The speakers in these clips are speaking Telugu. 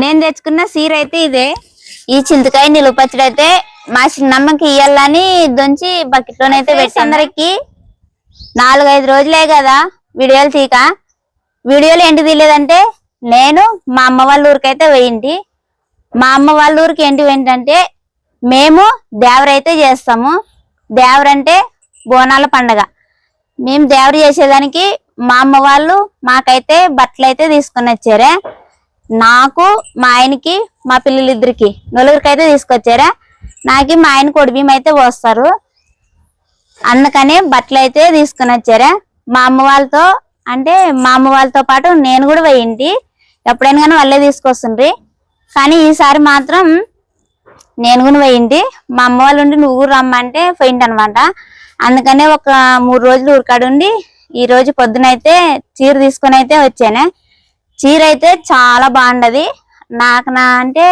నేను తెచ్చుకున్న సీర అయితే ఇదే. ఈ చింతకాయ నిలువ పచ్చడి అయితే మా చిన్నమ్మకి ఇయ్యాలని దొంచి బకెట్ లోనైతే పెట్టి అందరికి నాలుగైదు రోజులే కదా వీడియోలు తీక వీడియోలు ఏంటి తీయలేదంటే నేను మా అమ్మ వాళ్ళ ఊరికైతే పోయింటి. మా అమ్మ వాళ్ళ ఊరికి ఏంటి ఏంటంటే మేము దేవరైతే చేస్తాము. దేవరంటే బోనాల పండగ. మేము దేవరు చేసేదానికి మా అమ్మ వాళ్ళు మాకైతే బట్టలు అయితే తీసుకొని వచ్చారే. నాకు మా ఆయనకి మా పిల్లలిద్దరికి. నలుగురికి అయితే తీసుకొచ్చారా? నాకు మా ఆయన కొడి అయితే పోస్తారు. అందుకని బట్టలు అయితే తీసుకొని వచ్చారా? మా అమ్మ వాళ్ళతో అంటే మా అమ్మ వాళ్ళతో పాటు నేను కూడా పోయింటి. ఎప్పుడైనా కానీ వాళ్ళే తీసుకొస్తుండ్రి. కానీ ఈసారి మాత్రం నేను కూడా పోయింటి. మా అమ్మ వాళ్ళు ఉండి నువ్వు రమ్మంటే పోయింటి అనమాట అందుకనే ఒక మూడు రోజులు ఊరికాడుండి ఈ రోజు పొద్దునైతే చీర తీసుకొని అయితే వచ్చానే. చీర అయితే చాలా బాగుండది. నాకు నా అంటే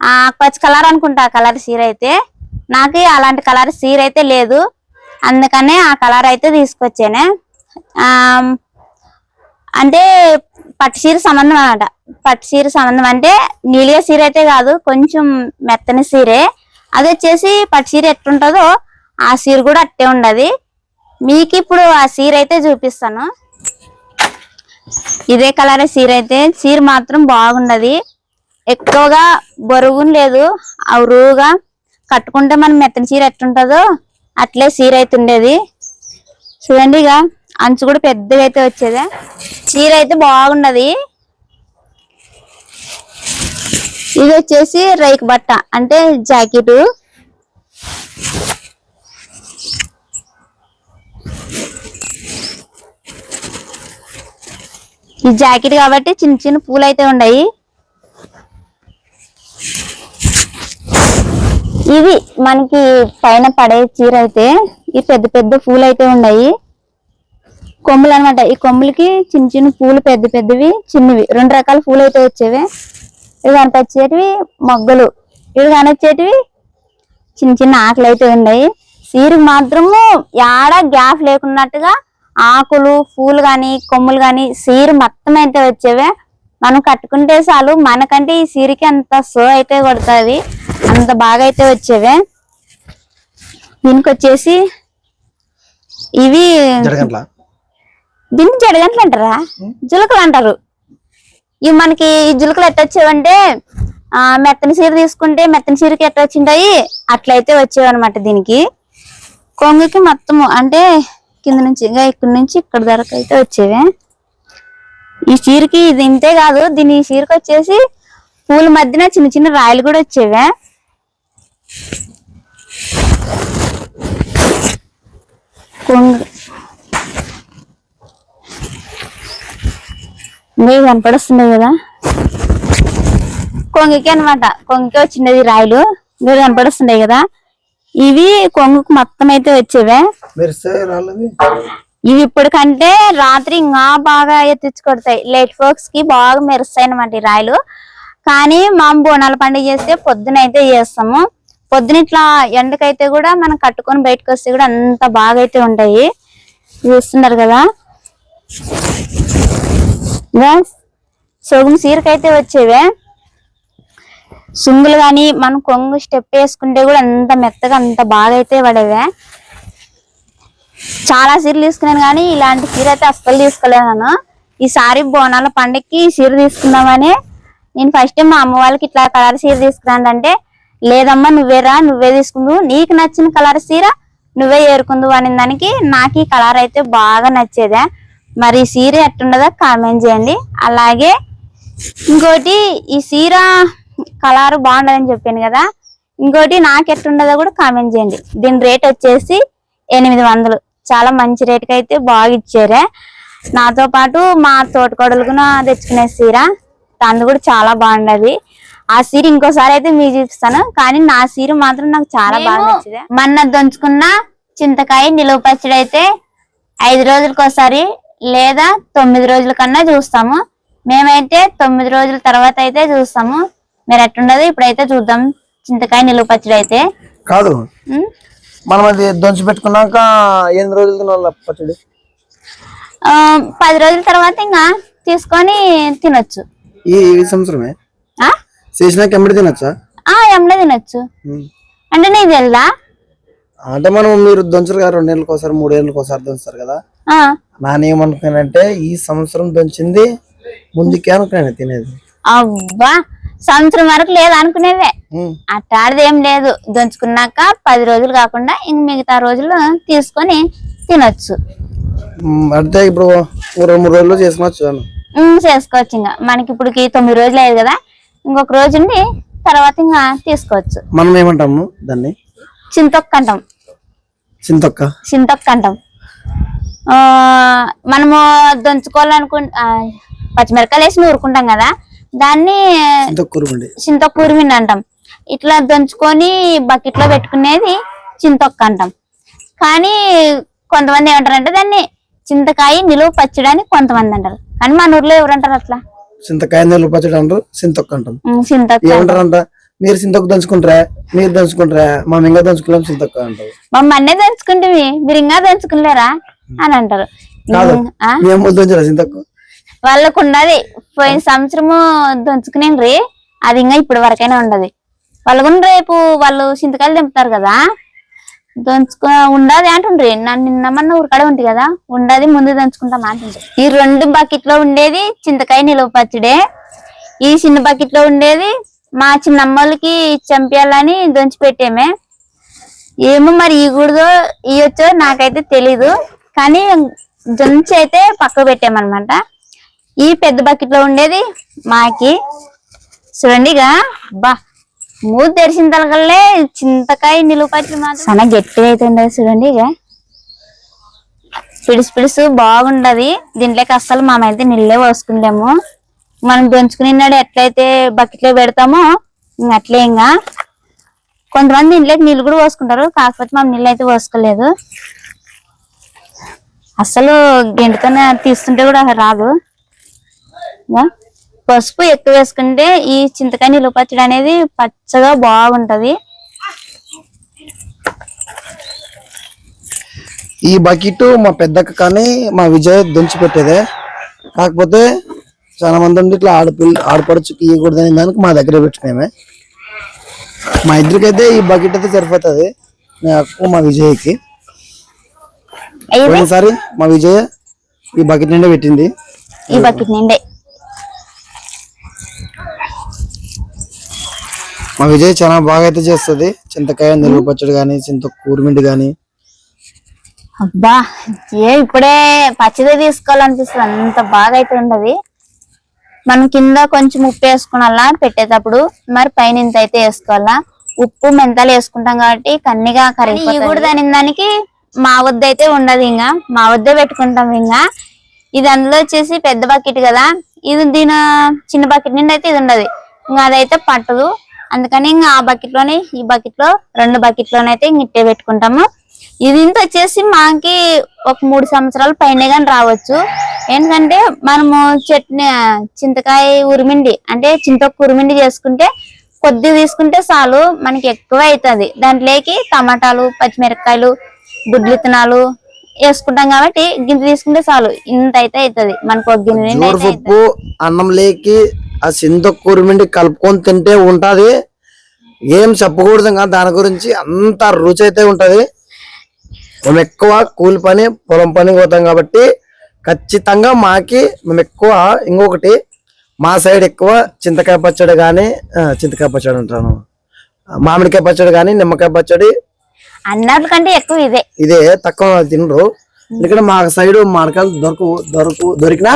ఆ పచ్చ కలర్ అనుకుంటా ఆ కలర్ చీర అయితే నాకు అలాంటి కలర్ చీర అయితే లేదు. అందుకనే ఆ కలర్ అయితే తీసుకొచ్చానే. అంటే పట్టు చీర సంబంధం అనమాట పట్టు చీర సంబంధం అంటే నీలిగా చీర అయితే కాదు కొంచెం మెత్తని చీరే. అది వచ్చేసి పట్టు చీర ఎట్టుంటుందో ఆ చీర కూడా అట్టే ఉండదు. మీకు ఇప్పుడు ఆ చీర అయితే చూపిస్తాను. ఇదే కలర్ చీర అయితే. చీర మాత్రం బాగున్నది. ఎక్కువగా బరువును లేదు. అవురుగా కట్టుకుంటే మనం మెత్తని చీర ఎట్టుంటుందో అట్లే చీర అయితే ఉండేది. చూడండి ఇక అంచు కూడా పెద్దగా అయితే వచ్చేదే. చీర అయితే బాగున్నది. ఇది వచ్చేసి రైక్ బట్ట అంటే జాకెట్. ఈ జాకెట్ కాబట్టి చిన్న చిన్న పూలు అయితే ఉన్నాయి ఇవి మనకి పైన పడే చీర అయితే ఈ పెద్ద పెద్ద పూలు అయితే ఉన్నాయి కొమ్ములు అనమాట ఈ కొమ్ములకి చిన్న చిన్న పూలు పెద్ద పెద్దవి చిన్నవి. రెండు రకాల పూలు అయితే వచ్చేవి. ఇవి కనిపించేటివి మొగ్గలు. ఇవి కనిపించేటివి చిన్న చిన్న ఆకులు అయితే ఉన్నాయి సీరకు మాత్రము యాడ గ్యాప్ లేకున్నట్టుగా ఆకులు పూలు గాని కొమ్ములు గాని సీరు మొత్తం అయితే వచ్చేవే. మనం కట్టుకుంటే చాలు మనకంటే ఈ సీరకి అంత సో అయితే కొడుతుంది. అంత బాగా అయితే వచ్చేవే. దీనికి వచ్చేసి ఇవి దీన్ని జడగంటలు అంటారా? జులకలు అంటారు. ఇవి మనకి ఈ జులకలు ఎట్టొచ్చేవంటే ఆ మెత్తని చీర తీసుకుంటే మెత్తని చీరకి ఎట్ట వచ్చింటాయి? అట్లయితే వచ్చేవి అనమాట దీనికి. కొంగుకి మొత్తము అంటే కింద నుంచి ఇంకా ఇక్కడ నుంచి ఇక్కడ వరకు అయితే వచ్చేవి. ఈ చీరకి ఇది ఇంతే కాదు దీని ఈ చీరకి వచ్చేసి పూల మధ్యన చిన్న చిన్న రాయలు కూడా వచ్చేవే. కొంగు. మీకు కదా. కొంగకి అన్నమాట. కొంగకి వచ్చినది రాయలు. మీరు కనపడుస్తున్నాయి కదా. ఇవి కొంగుకు మొత్తం అయితే వచ్చేవే. ఇవి ఇప్పటికంటే రాత్రి ఇంకా బాగా ఎత్తిచ్చి కొడతాయి లైట్ ఫోక్స్కి బాగా మెరుస్తాయి అన్నమాట ఈ రాయలు. కానీ మా బోనాల పండుగ చేస్తే పొద్దున అయితే చేస్తాము. పొద్దున ఇట్లా ఎండకైతే కూడా మనం కట్టుకొని బయటకు వస్తే కూడా అంత బాగా అయితే ఉంటాయి. చూస్తున్నారు కదా. సొగుము సీరకైతే వచ్చేవే. సుంగులు కానీ మనం కొంగు స్టెప్ వేసుకుంటే కూడా అంత మెత్తగా అంత బాగా అయితే పడేవే చాలా చీరలు తీసుకున్నాను కానీ ఇలాంటి చీర అయితే అస్సలు తీసుకోలేను ఈసారి బోనాల పండగకి చీర తీసుకుందామని నేను ఫస్ట్ టైం మా అమ్మ వాళ్ళకి ఇట్లా కలర్ చీర తీసుకున్నాను అంటే లేదమ్మా నువ్వేరా నువ్వే తీసుకుందు. నీకు నచ్చిన కలర్ చీర నువ్వే ఏరుకుందు అనే దానికి నాకు ఈ కలర్ అయితే బాగా నచ్చేదే. మరి ఈ చీర ఎట్టుండదో కామెంట్ చేయండి. అలాగే ఇంకోటి ఈ చీర కలర్ బాగుండదని చెప్పాను కదా. ఇంకోటి నాకు ఎట్టుండదో కూడా కామెంట్ చేయండి. దీని రేట్ వచ్చేసి ఎనిమిది వందలు. చాలా మంచి రేటుకి అయితే బాగా ఇచ్చారే. నాతో పాటు మా తోటకోడలు కూడా తెచ్చుకునే చీర. తను కూడా చాలా బాగుండదు. ఆ సీర ఇంకోసారి అయితే మీకు చూపిస్తాను. కానీ నా సీర మాత్రం నాకు చాలా బాగా నచ్చింది. మొన్న దంచుకున్న చింతకాయ నిలువ పచ్చడి అయితే ఐదు రోజులకి ఒకసారి లేదా తొమ్మిది రోజుల కన్నా చూస్తాము. మేమైతే తొమ్మిది రోజుల తర్వాత అయితే చూస్తాము. మీరు ఎట్టుండదు ఇప్పుడైతే చూద్దాం. చింతకాయ నిలువ పచ్చడి అయితే. కాదు? మనం అది దొంచి పెట్టుకున్నాక ఎనిమిది రోజులు తినాలి పచ్చడి? పది రోజుల తర్వాత ఇంకా తీసుకొని తినొచ్చు. ఈ సంవత్సరమే? చేసినాక ఎమ్మడి తినొచ్చా? ఆ ఎమ్మడే తినొచ్చు. అంటే నీకు తెలుదా? అంటే మనం మీరు దంచురు కదా రెండు నెలలకు ఒకసారి మూడు నెలలకు ఒకసారి దంచుతారు కదా? నానేమనుకున్నానంటే ఈ సంవత్సరం దంచింది ముందుకే అనుకున్నాను తినేది. అబ్బా సంవత్సరం వరకు లేదు అనుకునేవే. ఏం లేదు. దంచుకున్నాక పది రోజులు కాకుండా ఇంక మిగతా రోజులు తీసుకొని తినొచ్చు. అంటే ఇప్పుడు రెండు మూడు అని. ఉమ్, చేసుకోవచ్చు ఇంకా. మనకి ఇప్పటికి తొమ్మిది రోజులు అయ్యేది కదా ఇంకొక రోజు ఉండి తర్వాత ఇంకా తీసుకోవచ్చు. మనం ఏమంటాము దాన్ని? చింతొక్క అంటాం. చింతొక్క. చింతొక్క అంటాం. మనము దంచుకోవాలనుకు ఆ, పచ్చిమిరకాయలు వేసి నూరుకుంటాం కదా దాన్ని ఉరిమిండి అంటాం. ఇట్లా దంచుకొని బకెట్లో పెట్టుకునేది చింతొక్క అంటాం. కానీ కొంతమంది ఏమంటారంటే దాన్ని చింతకాయ నిలువ పచ్చడి అని కొంతమంది అంటారు. కానీ మన ఊర్లో ఎవరంటారు అట్లా? చింతకాయ నీళ్ళు పచ్చడి అంటారు చింతొక్క అంటాం. ఉమ్, చింతొక్క ఏమంటారంట? మీరు చింతొక్క దంచుకుంటారా? మీరు దంచుకుంటారా? మేము ఇంకా దంచుకోలేం చింతొక్క అంటారు. మమ్మల్ని అన్నే దంచుకుంటే మీరు ఇంకా దంచుకులేరా అని అంటారు? మేము దంచరా చింతొక్క. వాళ్ళకు ఉండదు పోయిన సంవత్సరము దంచుకునేండ్రి. అది ఇంకా ఇప్పటి వరకైనా ఉండదు. వాళ్ళకు రేపు వాళ్ళు చింతకాయలు దింపుతారు కదా. దంచుకు ఉండదు అంటుండ్రి. నన్ను నిన్నమన్న ఊరికాడే ఉంది కదా. ఉండది ముందు దంచుకుంటాం అంటుండ్రి. ఈ రెండు బకెట్లో ఉండేది చింతకాయ నిలువ పచ్చడే. ఈ చిన్న బకెట్లో ఉండేది మా చిన్నమ్మలకి చంపేయాలని దొంచి పెట్టేమే. ఏమో మరి ఇగుడుదో ఇవ్వచ్చో నాకైతే తెలీదు. కానీ దంచి అయితే పక్క పెట్టామన్నమాట. ఈ పెద్ద బకెట్లో ఉండేది మాకి. చూడండి ఇక బా మూడు తెరిచిన తలకల్లే చింతకాయ నిలువ పచ్చడి మాత్రం. చాలా గట్టిగా అయితే ఉండదు చూడండి ఇక. పిడుసు పిడుసు బాగుండదు. దీంట్లోకి అస్సలు మామైతే నీళ్ళే పోసుకుంటాము మనం దంచుకుని నాడు ఎట్లయితే బకెట్లో పెడతామో ఇంక అట్లే ఇంకా. కొంతమంది ఇంట్లోకి నీళ్ళు కూడా పోసుకుంటారు కాకపోతే మనం నీళ్ళు అయితే పోసుకోలేదు. అసలు గెంటుతోనే తీస్తుంటే కూడా రాదు. పసుపు ఎక్కువ వేసుకుంటే ఈ చింతకాయ నిలువ పచ్చడి అనేది పచ్చగా బాగుంటది. ఈ బకెట్ మా పెద్దక్క కానీ మా విజయ్ దంచి పెట్టేదే. కాకపోతే చాలా మంది ఉండి ఇట్లా ఆడపిల్ల ఆడపడుచుకి ఇవ్వకూడదని దానికి మా దగ్గర పెట్టుకునేమే. మా ఇద్దరికైతే ఈ బకెట్ అయితే సరిపోతుంది. నాకు మా విజయ్కి. పోయినసారి మా విజయ్ ఈ బకెట్ నిండా పెట్టింది. ఈ బకెట్ నిండే. మా విజయ్ చాలా బాగా అయితే చేస్తుంది. చింతకాయ నిలువ పచ్చడి కానీ చింత కూరమిండి కానీ అబ్బా ఏ ఇప్పుడే పచ్చిదే తీసుకోవాలనిపిస్తుంది. అంత బాగా అయితే ఉండదు. మనం కింద కొంచెం ఉప్పు వేసుకున్నాలా పెట్టేటప్పుడు? మరి పైన ఇంత అయితే వేసుకోవాలా? ఉప్పు మెంతాలు వేసుకుంటాం కాబట్టి కన్నిగా కరిగిపోతుంది. కూడా దాని దానికి. మా వద్ద అయితే ఉండదు ఇంకా మా వద్దే పెట్టుకుంటాం ఇంకా ఇది అందులో వచ్చేసి పెద్ద బకెట్ కదా. ఇది దీని చిన్న బకెట్ నిండి అయితే ఇది ఉండదు. ఇంకా అదైతే పట్టదు. అందుకని ఇంకా ఆ బకెట్లోనే ఈ బకెట్లో రెండు బకెట్ లోనైతే ఇంక ఇట్టే పెట్టుకుంటాము. ఇది ఇంత వచ్చేసి మాకి ఒక మూడు సంవత్సరాల పైన కానీ రావచ్చు. ఎందుకంటే మనము చట్నీ చింతకాయ ఉరిమిండి అంటే చింతొక్క ఉరిమిండి చేసుకుంటే కొద్ది తీసుకుంటే చాలు మనకి ఎక్కువ అవుతుంది. దాంట్లోకి టమాటాలు పచ్చిమిరపకాయలు గుడ్లు విత్తనాలు వేసుకుంటాం కాబట్టి గింత తీసుకుంటే చాలు. ఇంత అయితే అవుతుంది మనకు ఒక గిన్నె. పప్పు అన్నం లేకి ఆ చింత కూరమిండి కలుపుకొని తింటే ఉంటది. ఏం చెప్పకూడదు ఇంకా దాని గురించి అంత రుచి అయితే ఉంటది. మేము ఎక్కువ కూలి పని పొలం పని పోతాం కాబట్టి ఖచ్చితంగా మాకి మేము ఎక్కువ ఇంకొకటి మా సైడ్ ఎక్కువ చింతకాయ పచ్చడి కానీ చింతకాయ పచ్చడి అంటాను. మామిడికాయ పచ్చడి కానీ నిమ్మకాయ పచ్చడి అన్నిటికంటే ఎక్కువ ఇదే ఇదే తక్కువ తినరు. ఇక్కడ మా సైడ్ మామిడికాయలు దొరకు దొరకు దొరికినా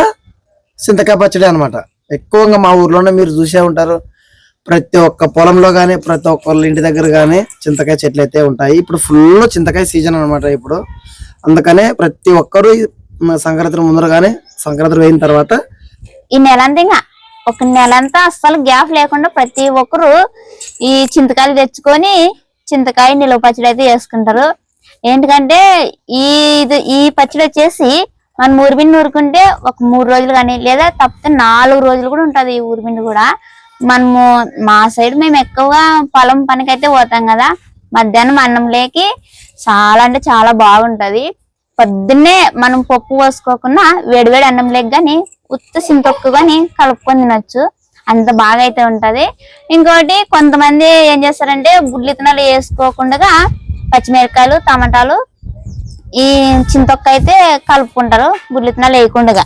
చింతకాయ పచ్చడి అన్నమాట. ఎక్కువగా మా ఊర్లోనే మీరు చూసే ఉంటారు. ప్రతి ఒక్క పొలంలో గానీ ప్రతి ఒక్కళ్ళ ఇంటి దగ్గర గానీ చింతకాయ చెట్లు అయితే ఉంటాయి. ఇప్పుడు ఫుల్ చింతకాయ సీజన్ అన్నమాట ఇప్పుడు. అందుకనే ప్రతి ఒక్కరు సంక్రాంతి ముందర గానీ సంక్రాంతి అయిన తర్వాత ఈ నెలంతా ఇంకా ఒక నెలంతా అస్సలు గ్యాప్ లేకుండా ప్రతి ఒక్కరు ఈ చింతకాయలు తెచ్చుకొని చింతకాయ నిలువ పచ్చడి అయితే చేసుకుంటారు. ఏంటంటే ఈ ఇది- ఈ పచ్చడి వచ్చేసి మనం ఊరిపిండి నూరుకుంటే ఒక మూడు రోజులు కానీ లేదా తప్పితే నాలుగు రోజులు కూడా ఉంటుంది ఈ ఊరిపిండి కూడా. మనము మా సైడ్ మేము ఎక్కువగా పొలం పనికైతే పోతాం కదా. మధ్యాహ్నం అన్నం లేకి చాలా అంటే చాలా బాగుంటది. పొద్దున్నే మనం పప్పు పోసుకోకుండా వేడివేడి అన్నం లేక కానీ ఉత్త సింతొక్కు కానీ కలుపుకొని తినొచ్చు. అంత బాగా అయితే ఉంటది. ఇంకోటి కొంతమంది ఏం చేస్తారంటే గుడ్లు ఇత్తనాలు వేసుకోకుండా పచ్చిమిరపకాయలు టమాటాలు ఈ చింతొక్క అయితే కలుపుకుంటారు గుడ్లు ఇత్తనాలు వేయకుండా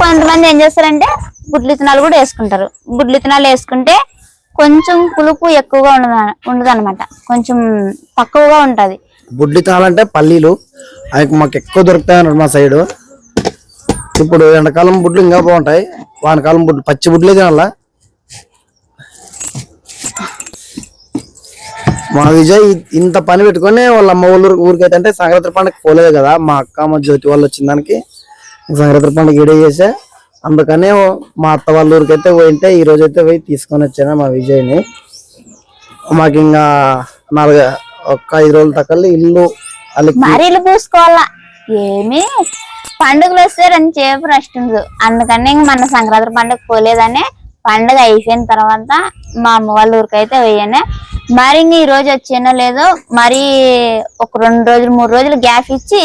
కొంతమంది ఏం చేస్తారంటే గుడ్లు ఇత్తనాలు కూడా వేసుకుంటారు. గుడ్లు ఇత్తనాలు వేసుకుంటే కొంచెం పులుపు ఎక్కువగా ఉండదు ఉండదు అనమాట కొంచెం తక్కువగా ఉంటది. బుడ్డి తాళంటే పల్లీలు అవి మాకు ఎక్కువ దొరుకుతాయి అన్నమాట మా సైడ్. ఇప్పుడు ఎండాకాలం బుడ్లు ఇంకా బాగుంటాయి. వానకాలం బుడ్లు పచ్చి బుడ్లే తినాలా. మా విజయ్ ఇంత పని పెట్టుకొని వాళ్ళ అమ్మ ఊరు ఊరికైతే అంటే సంక్రాంతి పండుగ పోలేదు కదా. మా అక్క మా జ్యోతి వాళ్ళు వచ్చిన దానికి సంక్రాంతి పండుగ ఈడే చేసా. అందుకనే మా అత్త వాళ్ళ ఊరికైతే పోయింటే ఈ రోజు అయితే పోయి తీసుకొని వచ్చాను మా విజయ్ని. మాకు ఇంకా నాలుగు ఒక్క ఐదు రోజులు తక్కల్లి ఇల్లు అల్లి మరీ పూసుకోవాలా? ఏమి? పండుగలు వస్తే రెండు చేపు రెస్ట్ ఉండదు అందుకని ఇంక మన సంక్రాంతి పండుగ పోలేదని పండుగ అయిపోయిన తర్వాత మా అమ్మ వాళ్ళ ఊరికైతే పోయాను. మరి ఇంక ఈ రోజు వచ్చానో లేదో మరి ఒక రెండు రోజులు మూడు రోజులు గ్యాప్ ఇచ్చి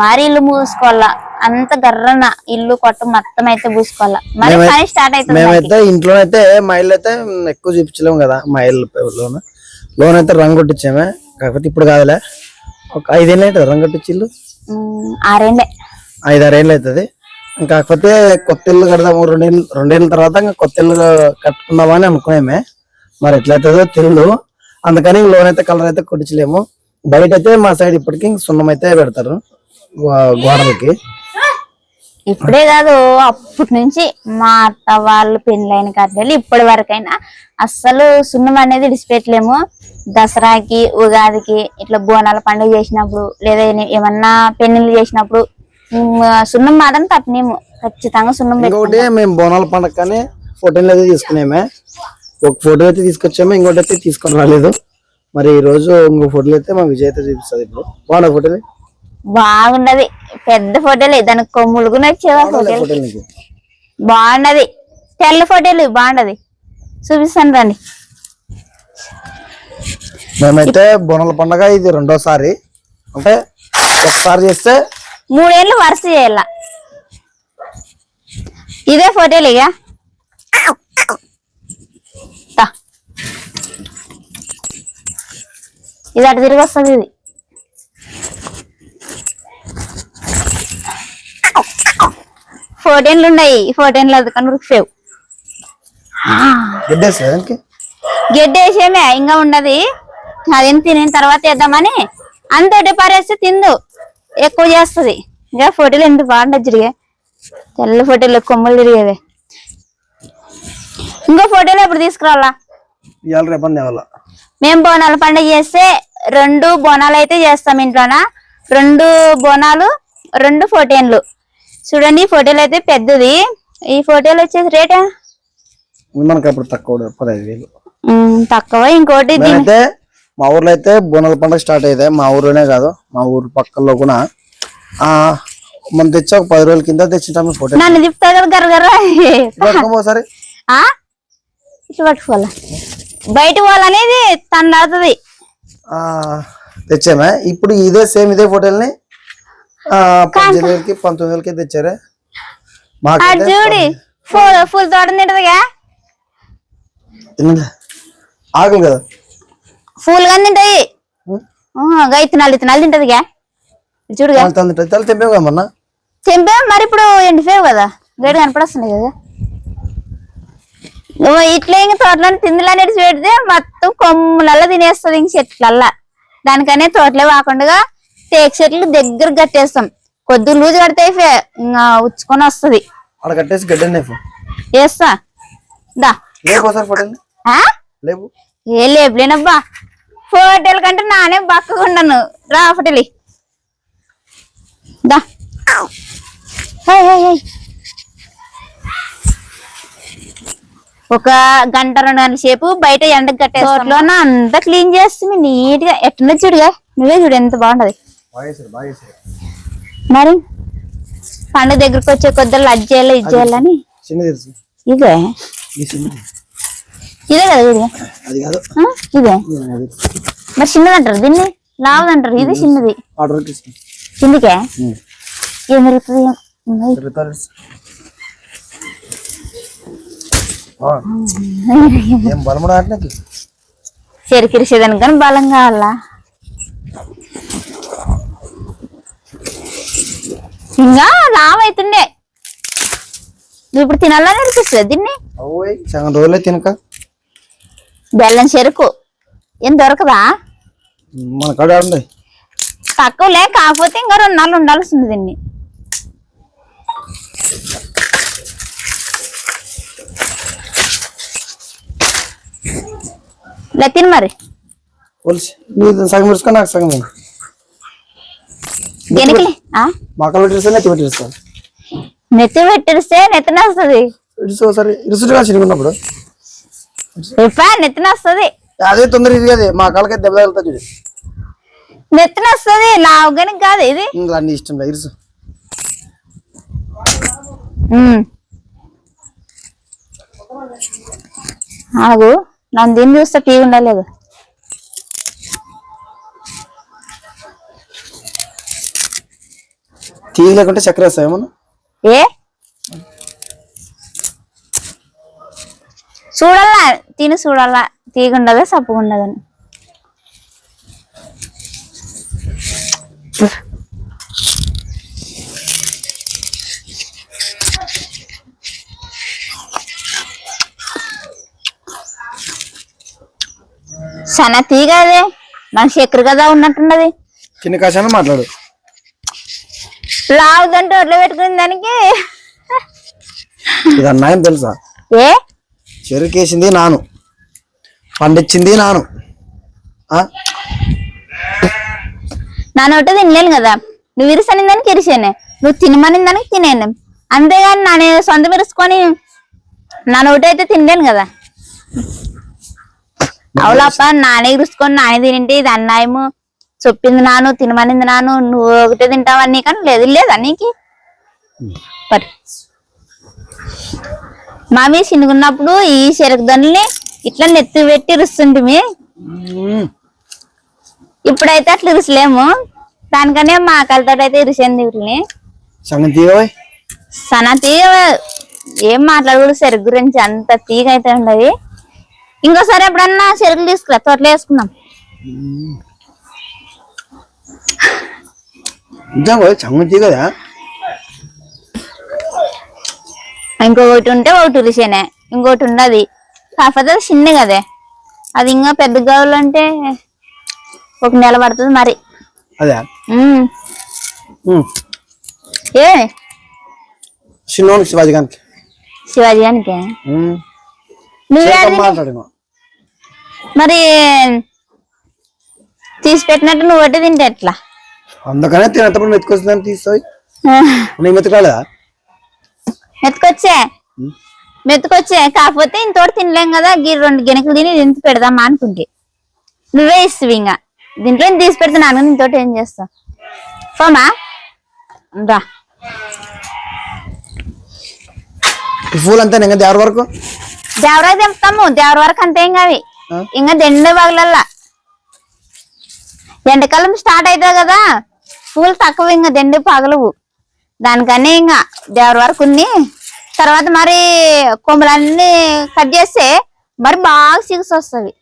మరి ఇల్లు మూసుకోవాలా. అంత గర్రన ఇల్లు కొట్ట మొత్తం అయితే పూసుకోవాలా మరి పని స్టార్ట్ అవుతుంది మనకి. మేమైతే ఇంట్లో అయితే మా ఇల్లు అయితే ఎక్కువ చూపించలేము కదా మా ఇల్లు లోన్. లోన్ అయితే రంగు కొట్టించామే. కాకపోతే ఇప్పుడు కాదులే. ఒక ఐదేళ్ళు రంగు కొట్టించి ఇల్లు ఆరేండే. ఐదారేళ్ళు అవుతుంది కాకపోతే కొత్త ఇల్లు కడదాము రెండేళ్ళు రెండేళ్ళ తర్వాత ఇంకా కొత్త ఇల్లు కట్టుకుందామని అనుకున్నామే మరి ఎట్లయితుందో తెలియదు అందుకని లోన్ అయితే కలర్ అయితే కొట్టించలేము. బయట అయితే మా సైడ్ ఇప్పటికి సున్నం అయితే పెడతారు గో- గోడలకి. ఇప్పుడే కాదు అప్పటి నుంచి మా అత్త వాళ్ళు పెళ్ళైన కట్టెలు ఇప్పటి వరకైనా అస్సలు సున్నం అనేది విడిచిపెట్టలేము. దసరాకి ఉగాదికి ఇట్లా బోనాల పండుగ చేసినప్పుడు లేదా ఏమన్నా పెళ్ళిళ్ళు చేసినప్పుడు సున్నం మాత్రం తప్పనేము. ఖచ్చితంగా సున్నం ఇంకొకటి మేము బోనాల పండగ కానీ ఫోటోలు అయితే తీసుకున్నామే ఒక ఫోటో అయితే తీసుకొచ్చాము ఇంకోటి అయితే తీసుకొని రాలేదు. మరి ఈ రోజు ఇంకో ఫోటోలు అయితే మా విజయ్ అయితే చూపిస్తుంది ఇప్పుడు. బాగున్నా ఫోటోలు బాగుండదు పెద్ద ఫోటోలు దానికి కొమ్ములు కూడా వచ్చేవా ఫోటోలు బాగున్నది. తెల్ల ఫోటోలు బాగుండదు చూపిస్తాను రండి. మేమైతే బోనాల పండగ ఇది రెండోసారి. అంటే ఒకసారి చేస్తే మూడేళ్ళు వరుస చేయాల. ఇదే ఫోటోలు ఇక. ఇది అటు తిరిగి వస్తుంది ఇది. ఫోర్టీన్లు ఉన్నాయి. ఫోర్టీన్లు అందుకని ఉరికిపోయావు. గిడ్డేస్తుంది దానికి? గడ్డి వేసేమే ఇంకా ఉండదు. అదేం తినిన తర్వాత వేద్దామని. అంతటి పారేస్తే తిందు. ఎక్కువ చేస్తది. ఇంకా ఫోటోలు ఎంత బాగుండదు తిరిగే? తెల్ల ఫోటోలు కొమ్మలు తిరిగేవే. ఇంకో ఫోటోలు ఎప్పుడు తీసుకురావాలా? మేము బోనాల పండుగ చేస్తే రెండు బోనాలు అయితే చేస్తాం ఇంట్లోన? రెండు బోనాలు రెండు ఫోటోన్లు చూడండి ఈ ఫోటోలు అయితే పెద్దది. ఈ ఫోటోలు వచ్చేసి రేటా? మనకి అప్పుడు తక్కువ తక్కువ. ఇంకోటి మా ఊర్లో అయితే బోనాల పండుగ స్టార్ట్ అయితే మా ఊర్లోనే కాదు మా ఊరు పక్కల్లో కూడా. ఆ మనం తెచ్చా ఒక పది రోజుల కింద తెచ్చింటాము ఫోటో నన్ను ఆ? ఇట్లా పట్టుకోవాలా బయట పోవాలనేది తండాడుతుంది ఆ తెచ్చామే. ఇప్పుడు ఇదే సేమ్ ఇదే ఫోటోల్ని పద్దెనిమిది వేలకి పంతొమ్మిది వేలకి తెచ్చారే చూడి ఫుల్ ఫుల్ తోట తింటదిగా? ఆకలి కదా? ఫుల్గా తింటది గా ఇత్తనాలు ఇత్తనాలు తింటదిగా. చూడుగా. తల మరి ఇప్పుడు ఎండిపోయావు కదా. గడి కనపడొస్తుంది కదా. నువ్వు ఇట్లా ఇంక తోటలో తిందులని పెడితే మొత్తం కొమ్ములల్లా తినేస్తుంది ఇంక చెట్లల్లా. దానికనే తోటలే కాకుండా టేక్ చెట్లు దగ్గర కట్టేస్తాం. కొద్ది లూజు కడితే ఫే- ఇంకా ఉచ్చుకొని వస్తది. అక్కడ కట్టేసి గడ్డ వేస్తా దా. లేపు ఒకసారి ఫోటోల కంటే నానే బక్కగా ఉండను రా ఫోటోలు. దా. ఒక గంట రెండు గంటల సేపు బయట ఎండకు కట్టేసి అంతా క్లీన్ చేస్తుంది. నీట్గా ఎట్లా చూడుగా. నువ్వే చూడు ఎంత బాగుంటది. మరి? పండుగ దగ్గరకు వచ్చే కొద్ది అది చేయాలి ఇది చేయాలని ఇదే? ఇదే కదా ఇది అది కాదు. ఆ? ఇదే. మరి చిన్నది అంటారు దీన్ని? లావదంటారు ఇది చిన్నది. కిందికే ఏం నీకు? చెరికిరిసేదానికి కానీ బలం కావాలా? ఇంకా లావైతుండే. ఇప్పుడు తినాలని అనిపిస్తుంది దీన్ని? సగం రోజులే తినక. బెల్లం చెరుకు. ఏం దొరకదా? మన కాడ ఉండే తక్కువలే కాకపోతే ఇంకా రెండు నాళ్ళు ఉండాల్సింది దీన్ని. లే తిను మరి. సగం నాకు సగం. దేనికి ఆ? మొక్కలు పెట్టిస్తే నెత్తి పెట్టిస్తాను నెత్తి పెట్టిస్తే నెత్తిన వస్తుంది. ఇరుసు ఒకసారి ఇరుసుగా చిరుగున్నప్పుడు నెత్తిన వస్తుంది అదే తొందర ఇది అదే మా కాళ్ళకైతే దెబ్బ తగులుతా చూడు. నెత్తిన వస్తుంది లావుగానికి కాదు ఇది. అన్ని ఇష్టం లేదు. ఆగు నన్ను దీన్ని చూస్తే టీ ఉండలేదు. తీగ లేకుంటే చక్కెర వేస్తావు ఏమన్నా ఏ? చూడాలా తిని చూడాలా. తీగుండదా సప్పుగుండదని సన్న తీగ అదే మన చక్కెర కదా ఉన్నట్టున్నది. చిన్న కాశాన్ని మాట్లాడు. లావుదంటే ఒడ్లో పెట్టుకునే దానికి. ఇది అన్నాయం తెలుసా? ఏ? చెరుకేసింది నాను. పండించింది నాను. ఆ? నా నోట తినలేను కదా. నువ్వు ఇరుసని దానికి ఇరిసానే నువ్వు తినమని దానికి తినేను. అంతేగాని నా నేను సొంతం ఇరుసుకొని నా నోట అయితే తినలేను కదా. అవులప్ప నానే ఇరుసుకొని నానే తినింటే ఇది అన్నాయము చెప్పింది నాను తినమనింది నాను. నువ్వు ఒకటే తింటావని కానీ లేదు లేదా నీకు? మరి మామి చిన్నగున్నప్పుడు ఈ చెరుకు దండల్ని ఇట్లా నెత్తి పెట్టి ఇరుస్తుంటిమి మ్మ్. ఇప్పుడైతే అట్లా ఇరుసలేము దానికనే మా అక్కలతో అయితే ఇరిసింది వీటిని సన తీగ ఏం మాట్లాడకూడదు చెరుకు గురించి అంత తీగ అయితే ఉండదు. ఇంకోసారి ఎప్పుడన్నా చెరుకులు తీసుకురా తోటలో వేసుకుందాం. నిజం పోయి సగం తీ కదా. ఇంకొకటి ఉంటే ఒకటి ఇరిసేనే ఇంకోటి ఉండదు. కాకపోతే అది చిన్న కదే. అది ఇంకా పెద్ద కావాలంటే ఒక నెల పడుతుంది మరి. అదే. ఏ? శివాజీ శివాజీ గానికి. నువ్వే మాట్లాడు మరి తీసి పెట్టినట్టు నువ్వు ఒకటి తింటే ఎట్లా? అందుకనే తినేటప్పుడు మెతుకొస్తుందని నేను మెతుకాలేదా మెతుకొచ్చే. మెతుకొచ్చే. కాకపోతే ఇంతోటి తినలేం కదా గీ రెండు గినకలు తిని ఇంత పెడదామా అనుకుంటే. నువ్వే ఇస్తావు ఇంకా దీంట్లో తీసి పెడుతున్నాను ఇంతోటి ఏం చేస్తావు పోమా రా. పూలు అంతా ఇంకా దేవర వరకు? దేవరా తెంపుతాము. దేవర వరకు అంతే ఇంకా అవి? ఇంకా దెండు పగలల్లా ఎండాకాలం స్టార్ట్ అవుతుంది కదా. పూలు తక్కువ ఇంకా దెండు పగలవు. దానికని ఇంకా దేవరి వరకు ఉంది. తర్వాత మరి కొమ్మలన్నీ కట్ చేస్తే మరి బాగా సిగ్స్ వస్తుంది.